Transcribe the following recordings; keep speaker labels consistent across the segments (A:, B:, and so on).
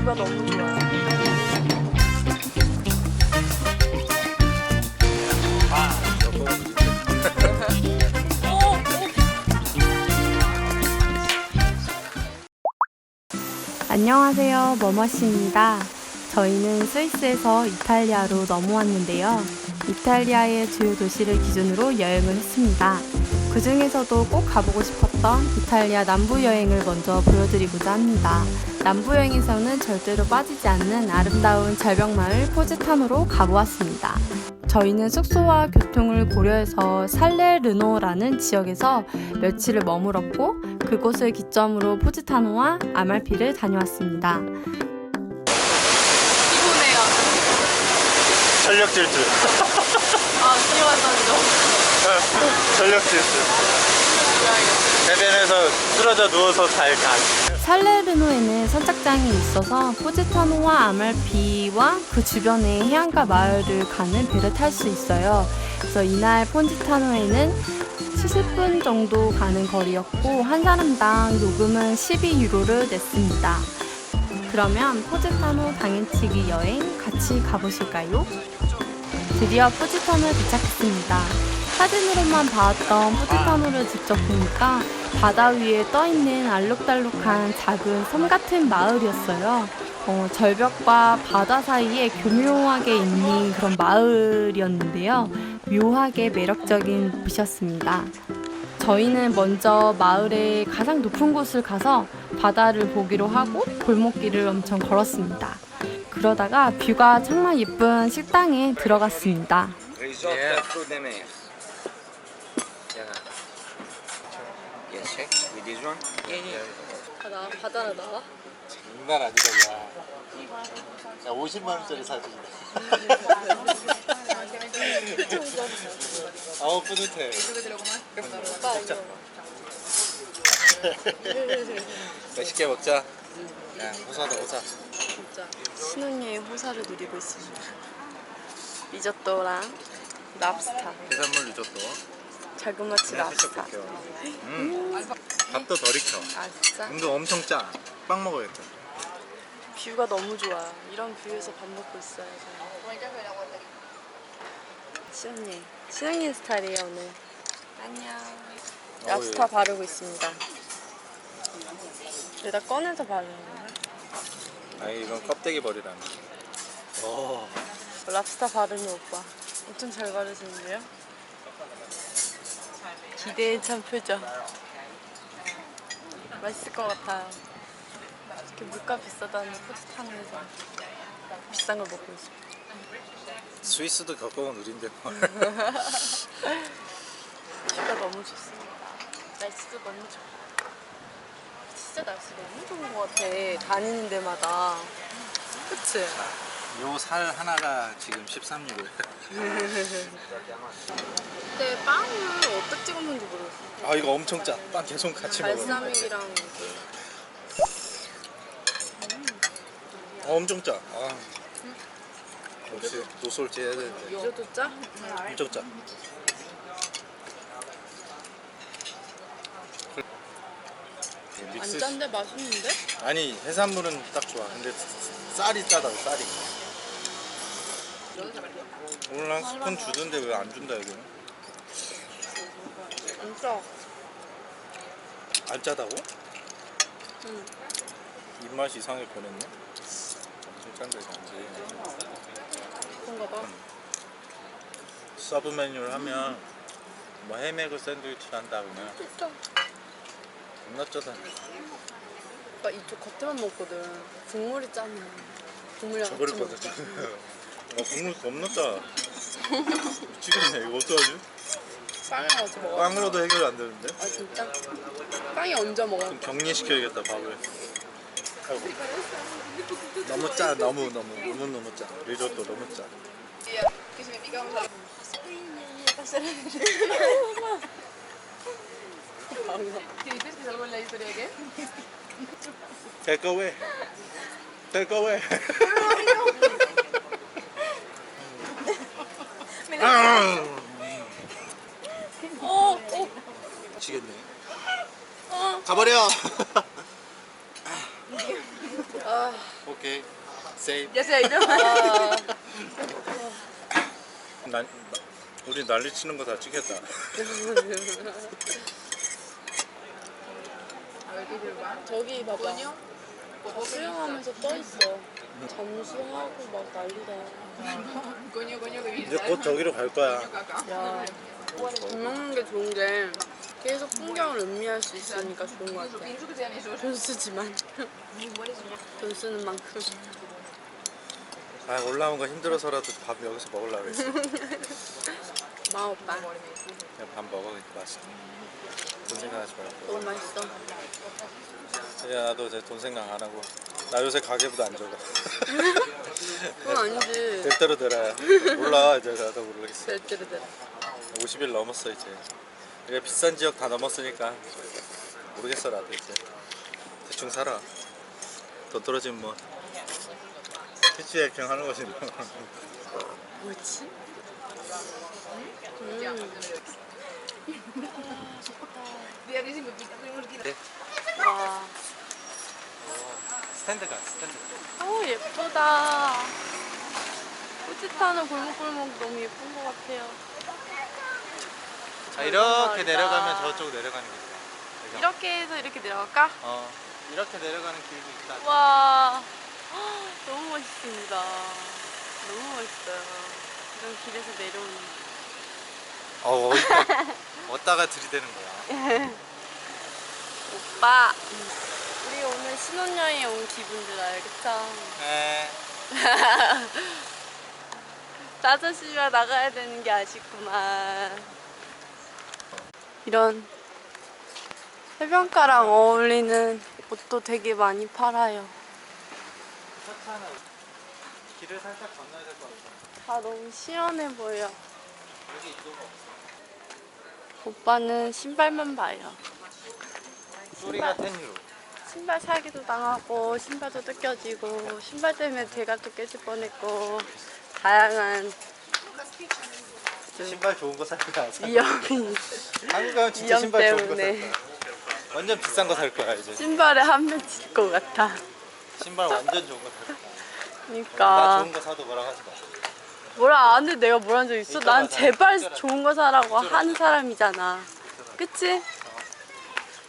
A: 뷰가 너무 좋아요. 안녕하세요. 머머씨입니다. 저희는 스위스에서 이탈리아로 넘어왔는데요. 이탈리아의 주요 도시를 기준으로 여행을 했습니다. 그 중에서도 꼭 가보고 싶었던 이탈리아 남부 여행을 먼저 보여드리고자 합니다. 남부 여행에서는 절대로 빠지지 않는 아름다운 절벽마을 포지탄으로 가보았습니다. 저희는 숙소와 교통을 고려해서 살레르노라는 지역에서 며칠을 머물었고 그곳을 기점으로 포지타노와 아말피를 다녀왔습니다. 피곤해요.
B: 전력 질주.
A: 아, 기와산도.
B: 전력 질주. 해변에서 쓰러져 누워서 잘 가.
A: 살레르노에는 선착장이 있어서 포지타노와 아말피와 그 주변의 해안가 마을을 가는 배를 탈 수 있어요. 그래서 이날 포지타노에는 70분 정도 가는 거리였고 한 사람당 요금은 12유로를 냈습니다. 그러면 포지타노 당일치기 여행 같이 가보실까요? 드디어 포지타노에 도착했습니다. 사진으로만 봐왔던 포지타노를 직접 보니까 바다 위에 떠 있는 알록달록한 작은 섬 같은 마을이었어요. 어, 절벽과 바다 사이에 교묘하게 있는 그런 마을이었는데요. 묘하게 매력적인 곳이었습니다. 저희는 먼저 마을의 가장 높은 곳을 가서 바다를 보기로 하고 골목길을 엄청 걸었습니다. 그러다가 뷰가 정말 예쁜 식당에 들어갔습니다.
C: Risotto
B: Yeah.
C: yeah. fruit de mer. Yeah. Yes, check with this one.
A: 바다, 바다로 나와?
B: 장난 아니다, 야. 야, 50만 원짜리 사진이다. 아우, 뿌듯해. 맛있게 먹자. 야, 호사다, 호사.
A: 진짜 신혼여행 호사를 누리고 있습니다. 리조또랑 랍스타,
B: 해산물 리조또.
A: 자그마치 랍스타.
B: 음. 밥도 덜 익혀.
A: 아 진짜
B: 은근 엄청 짜. 빵 먹어야겠다.
A: 뷰가 너무 좋아요. 이런 뷰에서 밥 먹고 있어요. 신혼여행, 신혼여행 스타일이에요 오늘. 안녕. 랍스타 바르고 있습니다. 여기다 꺼내서 바르는 거야?
B: 아니, 이건 껍데기 버리라는. 오.
A: 랍스타 바르는 오빠 엄청 잘 바르시는데요? 기대에 찬 표정. 맛있을 것 같아요 이렇게 물가 비싸다는 포지타노에서 비싼 걸 먹고 있어요
B: 스위스도 겪어본 우린데 뭘.
A: 뷰가 너무 좋습니다. 날씨도 너무 좋아 진짜 날씨 너무 좋은 것 같아. 다니는 데마다. 그치?
B: 요 살 하나가 지금 13유로.
A: 근데 빵을 어떻게 찍어 먹는지 모르겠어
B: 아 이거 엄청 짜. 빵 계속 같이 먹어.
A: 발사믹이랑
B: 어, 엄청 짜. 아. 역시 노솔지 해야 되는데.
A: 리조또 짜?
B: 엄청 짜.
A: 안
B: 믹스
A: 짠데 맛있는데?
B: 아니 해산물은 딱 좋아. 근데 쌀이 짜다고 쌀이. 오늘 한 스푼 주던데 왜 안 준다 여기는?
A: 안 짜.
B: 안 짜다고?
A: 응.
B: 입맛이 이상하게 변했네. 엄청 짠데 이제.
A: 그런가 봐.
B: 서브 메뉴를 하면 뭐 해메그 샌드위치를 한다 그러면
A: 진짜.
B: 겁나 짜다.
A: 오빠 이쪽 겉에만 먹거든. 국물이 짜면 국물이랑
B: 저버릴
A: 같이
B: 거다. 아 국물 겁나 짜. 미치겠네 이거 어떡하지?
A: 같이 먹어.
B: 빵으로도 해결 안 되는데?
A: 아 진짜? 빵이 얹어 먹어.
B: 좀 격리시켜야겠다 밥을. 아이고. 너무 짜 너무 너무 너무 너무 짜. 리조또 너무 짜. Take away. Take away. 아.
A: 어, 어,
B: 미치겠네.
A: 어.
B: 가버려. 오케이. 세이브.
D: Ya sé, ¿no?
B: 난 우리 난리 치는 거 다 찍혔다.
E: 저기 봐봐. 수영하면서 떠 있어. 잠수하고 막 난리다.
B: 이제 곧 저기로 갈 거야.
E: 야, 밥 먹는 게 좋은 게 계속 풍경을 음미할 수 있으니까 좋은 것 같아. 돈 쓰지만 돈 쓰는 만큼.
B: 아 올라온 거 힘들어서라도 밥 여기서 먹으려고 그랬어.
E: 마 오빠
B: 그냥 밥 먹어 맛있다. 돈 생각하지 말고.
E: 너무 맛있어.
B: 야 나도 이제 돈 생각 안 하고. 나 요새 가계부도 안 적어.
E: 그건 아니지.
B: 될 대로 되라. 몰라 이제 나도 모르겠어.
E: 셀때르들
B: 50일 넘었어 이제. 이게 비싼 지역 다 넘었으니까 모르겠어 나도 이제. 대충 살아. 더 떨어지면 뭐 피치액경 하는 거지 뭐.
E: 뭐지?
D: Mira
B: 스탠드가 스탠드.
E: 오 예쁘다. 뿌듯하는 골목골목 너무 예쁜 것 같아요.
B: 자 이렇게. 내려가면 저쪽 내려가는 게 있어.
E: 이렇게 해서 이렇게 내려갈까?
B: 어 이렇게 내려가는 길도 있다.
E: 와, 너무 멋있습니다. 너무 멋있어요. 이런 길에서 내려오는.
B: 어 어디다 어디다가 들이대는 거야.
E: 오빠, 오늘 신혼여행 온 기분 들어요, 그쵸?
B: 네.
E: 짜자씨가 나가야 되는 게 아쉽구만. 이런 해변가랑 어울리는 옷도 되게 많이 팔아요.
B: 차차는 길을 살짝 건너야 될 것 같아.
E: 다 너무 시원해 보여.
B: 여기 인도가 없어.
E: 오빠는 신발만 봐요.
B: 소리가 10유로.
E: 신발 사기도 당하고 신발도 뜯겨지고 신발 때문에 또 깨질 뻔했고 다양한
B: 신발 좋은 거살 거야.
E: 위험이
B: 한국 가면 진짜
E: 위험
B: 신발 좋은 거 살
E: 때문에.
B: 거야. 완전 비싼 거 살 거야 이제.
E: 신발에 한면칠 것 같아.
B: 신발 완전 좋은 거 살 거야. 나
E: 그러니까
B: 좋은 거 사도 뭐라 하지 마.
E: 뭐라 안 해 내가 뭐라 한 적 있어? 난 제발. 좋은 거 사라고 하는 사람이잖아. 그치?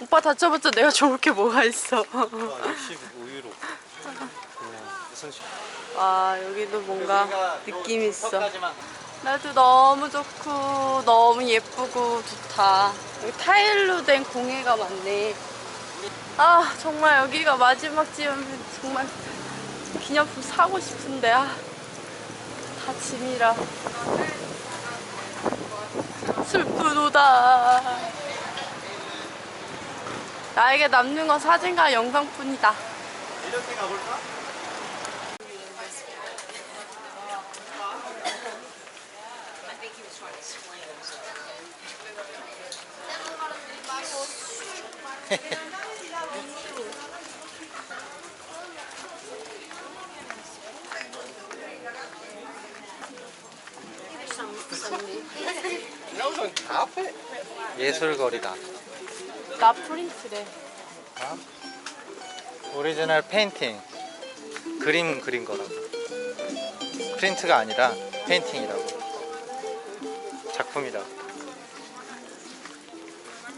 E: 오빠 다쳐봤자 내가 좋을 게 뭐가 있어.
B: 와 65유로. 무슨 시...
E: 와 여기도 뭔가 느낌
B: 요
E: 있어. 날도 너무 좋고 너무 예쁘고 좋다. 여기 타일로 된 공예가 많네. 아 정말 여기가 마지막 지으면 정말 기념품 사고 싶은데 아, 다 짐이라 슬프도다. 나에게 남는 건 사진과 영상뿐이다.
B: 이렇게 가볼까? 예술거리다.
E: 나 프린트래.
B: 오리지널 페인팅. 그림 그린 거라고. 프린트가 아니라 페인팅이라고. 작품이라고.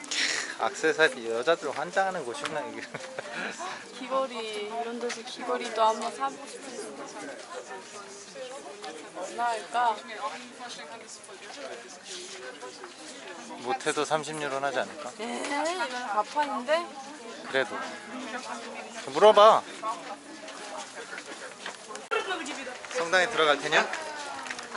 B: 캬, 악세사리 여자들 환장하는 곳이구나 이게.
E: 귀걸이 이런 데서 귀걸이도 한번 사보고 싶은데 얼마 할까?
B: 못해도 30유로 하지 않을까?
E: 에 이건 가판인데?
B: 그래도 물어봐. 성당에 들어갈 테냐?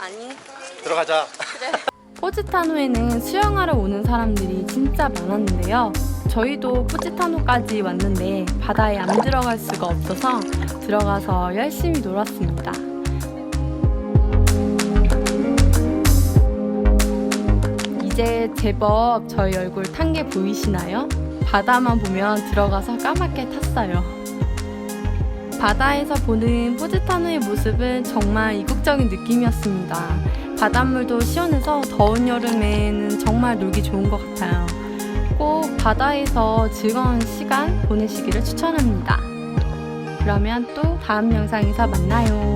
E: 아니
B: 들어가자.
E: 포지타노에는 수영하러 오는 사람들이 진짜 많았는데요 저희도 포지타노까지 왔는데 바다에 안 들어갈 수가 없어서 들어가서 열심히 놀았습니다 이제 제법 저희 얼굴 탄 게 보이시나요? 바다만 보면 들어가서 까맣게 탔어요. 바다에서 보는 포지타노의 모습은 정말 이국적인 느낌이었습니다. 바닷물도 시원해서 더운 여름에는 정말 놀기 좋은 것 같아요. 꼭 바다에서 즐거운 시간 보내시기를 추천합니다.
A: 그러면 또 다음 영상에서 만나요.